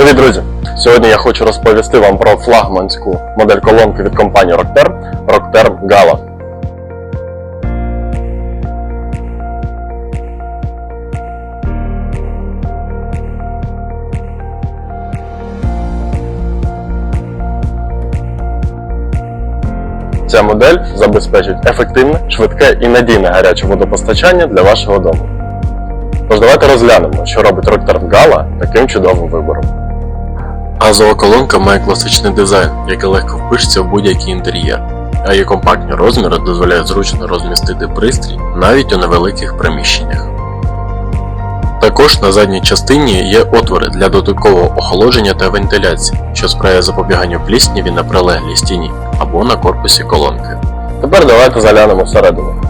Привіт, друзі! Сьогодні я хочу розповісти вам про флагманську модель колонки від компанії Rockterm Rockterm Gala. Ця модель забезпечить ефективне, швидке і надійне гаряче водопостачання для вашого дому. Тож давайте розглянемо, що робить Rockterm Gala таким чудовим вибором. Газова колонка має класичний дизайн, який легко впишеться в будь-який інтер'єр, а її компактні розміри дозволяють зручно розмістити пристрій навіть у невеликих приміщеннях. Також на задній частині є отвори для додаткового охолодження та вентиляції, що сприяє запобіганню плісняві на прилеглій стіні або на корпусі колонки. Тепер давайте заглянемо всередину.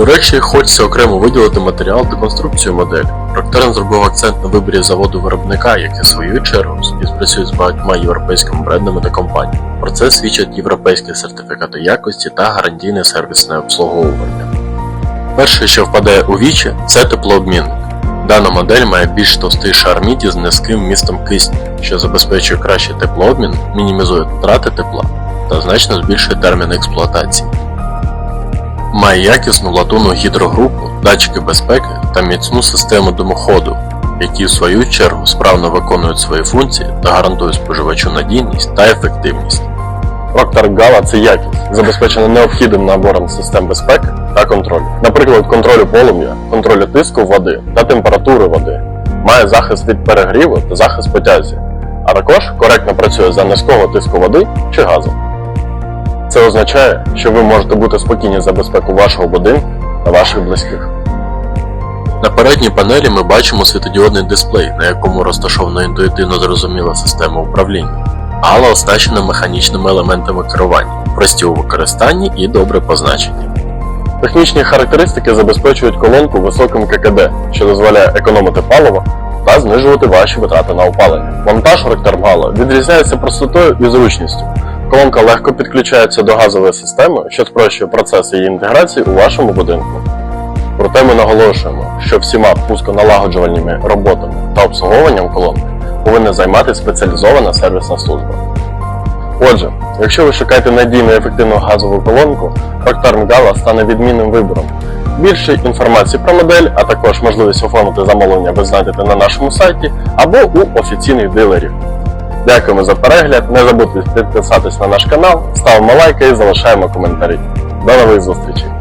До речі, хочеться окремо виділити матеріал та конструкцію моделі. Роктерн зробив акцент на виборі заводу виробника, який в свою чергу співпрацює з багатьма європейськими брендами та компаніями. Про це свідчать європейські сертифікати якості та гарантійне сервісне обслуговування. Перше, що впадає у вічі, це теплообмінник. Дана модель має більш товстий шар міді з низьким вмістом кисню, що забезпечує кращий теплообмін, мінімізує втрати тепла та значно збільшує термін експлуатації. Має якісну латунну гідрогрупу, датчики безпеки та міцну систему димоходу, які в свою чергу справно виконують свої функції та гарантують споживачу надійність та ефективність. Procter Gala – це якість, забезпечена необхідним набором систем безпеки та контролю. Наприклад, контролю полум'я, контролю тиску води та температури води, має захист від перегріву та захист потязі, а також коректно працює за низького тиску води чи газу. Це означає, що ви можете бути спокійні за безпеку вашого будинку та ваших близьких. На передній панелі ми бачимо світодіодний дисплей, на якому розташована інтуїтивно зрозуміла система управління. Гала оснащена механічними елементами керування, прості у використанні і добре позначені. Технічні характеристики забезпечують колонку високим ККД, що дозволяє економити паливо та знижувати ваші витрати на опалення. Монтаж Ректормгала відрізняється простотою і зручністю. Колонка легко підключається до газової системи, що спрощує процес її інтеграції у вашому будинку. Проте ми наголошуємо, що всіма пусконалагоджувальними роботами та обслуговуванням колонки повинна займати спеціалізована сервісна служба. Отже, якщо ви шукаєте надійну і ефективну газову колонку, Rockterm Gala стане відмінним вибором. Більше інформації про модель, а також можливість оформити замовлення ви знайдете на нашому сайті або у офіційних дилерів. Дякуємо за перегляд, не забудьте підписатись на наш канал, ставимо лайки і залишаємо коментарі. До нових зустрічей!